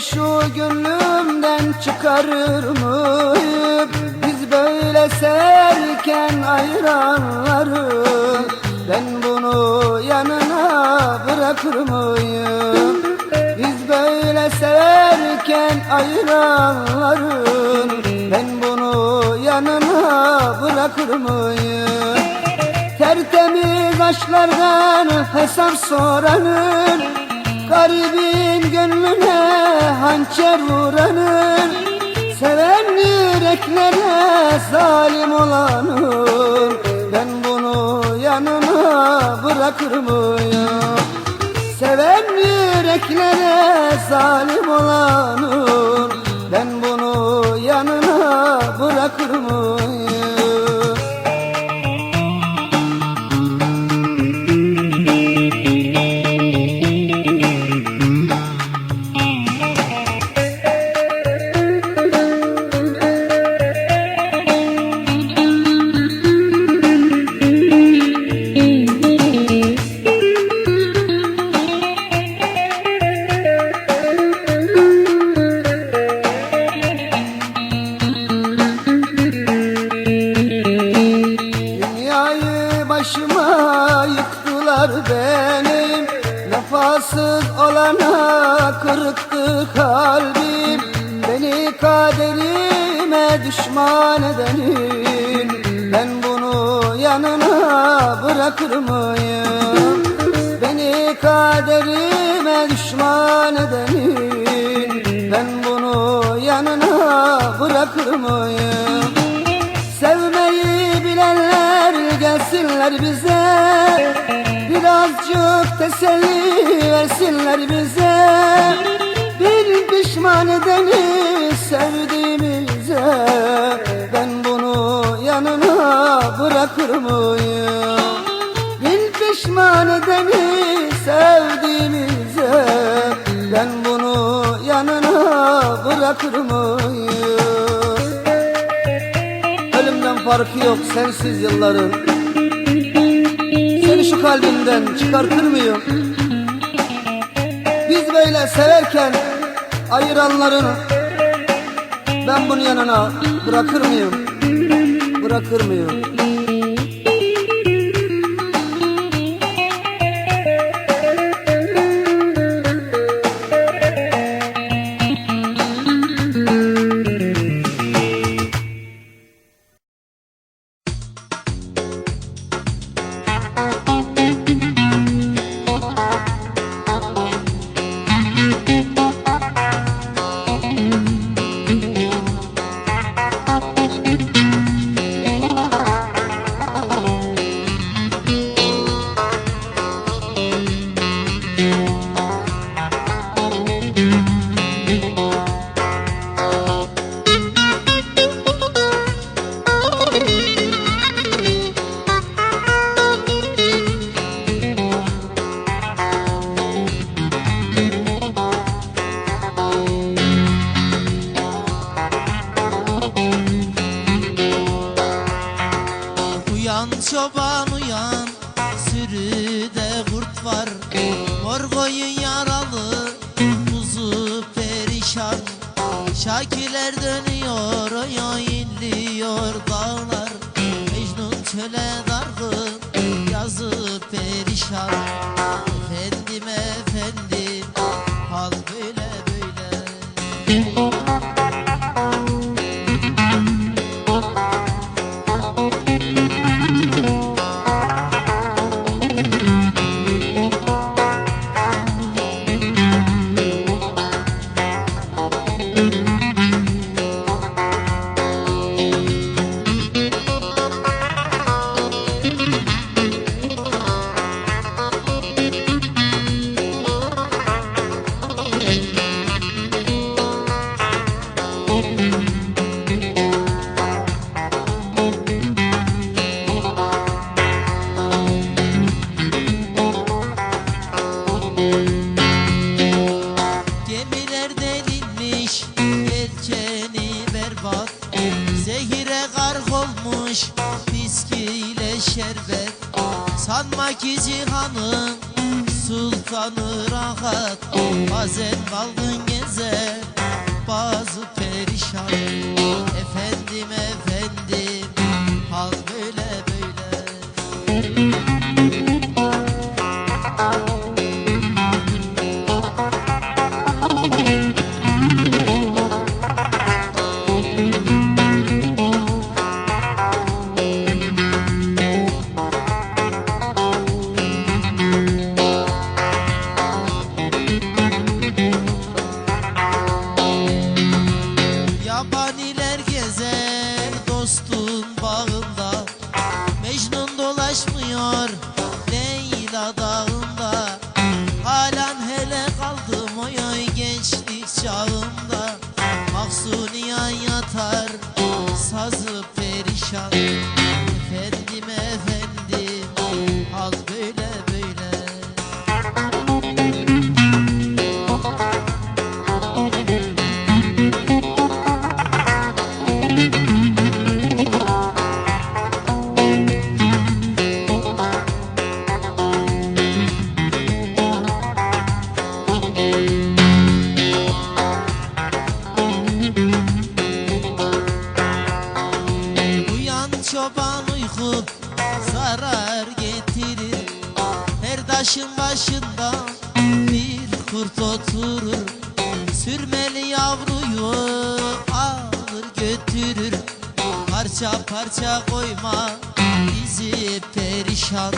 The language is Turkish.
şu gönlümden çıkarır mıyım? Biz böyle severken ayıranları Ben bunu yanına bırakır mıyım? Biz böyle severken ayıranların Ben bunu yanına bırakır mıyım? Tertemiz aşklardan hesap soranın Garibin gönlüne hançer vuranın Seven yüreklere zalim olanın Ben bunu yanına bırakır mıyım? Seven yüreklere zalim olanın Ben bunu yanına bırakır mıyım? Kalbim Beni kaderime düşman edenin Ben bunu yanına bırakır mıyım? Beni kaderime düşman edenin Ben bunu yanına bırakır mıyım? Sevmeyi bilenler gelsinler bize Birazcık teselli versinler bize pişman edeni sevdiğimize Ben bunu yanına bırakır mıyım? Bir pişman edeni sevdiğimize Ben bunu yanına bırakır mıyım? Ölümden farkı yok sensiz yılların Seni şu kalbimden çıkartır mıyım? Biz böyle severken ayıranların Ben bunu yanına bırakır mıyım? Bırakır mıyım? Çöle dargın Yazı perişan Gemilerde inmiş Yelkeni berbat. Zehire gark olmuş Viskiyle şerbet. Sanma ki cihanın Sultanı rahat. Bazen dalgın gezer Bazı perişan. Efendim efendim Hal böyle böyle. Leyla da taşın başında bir kurt oturur Sürmeli yavruyu alır götürür. Parça parça koyma bizi perişan.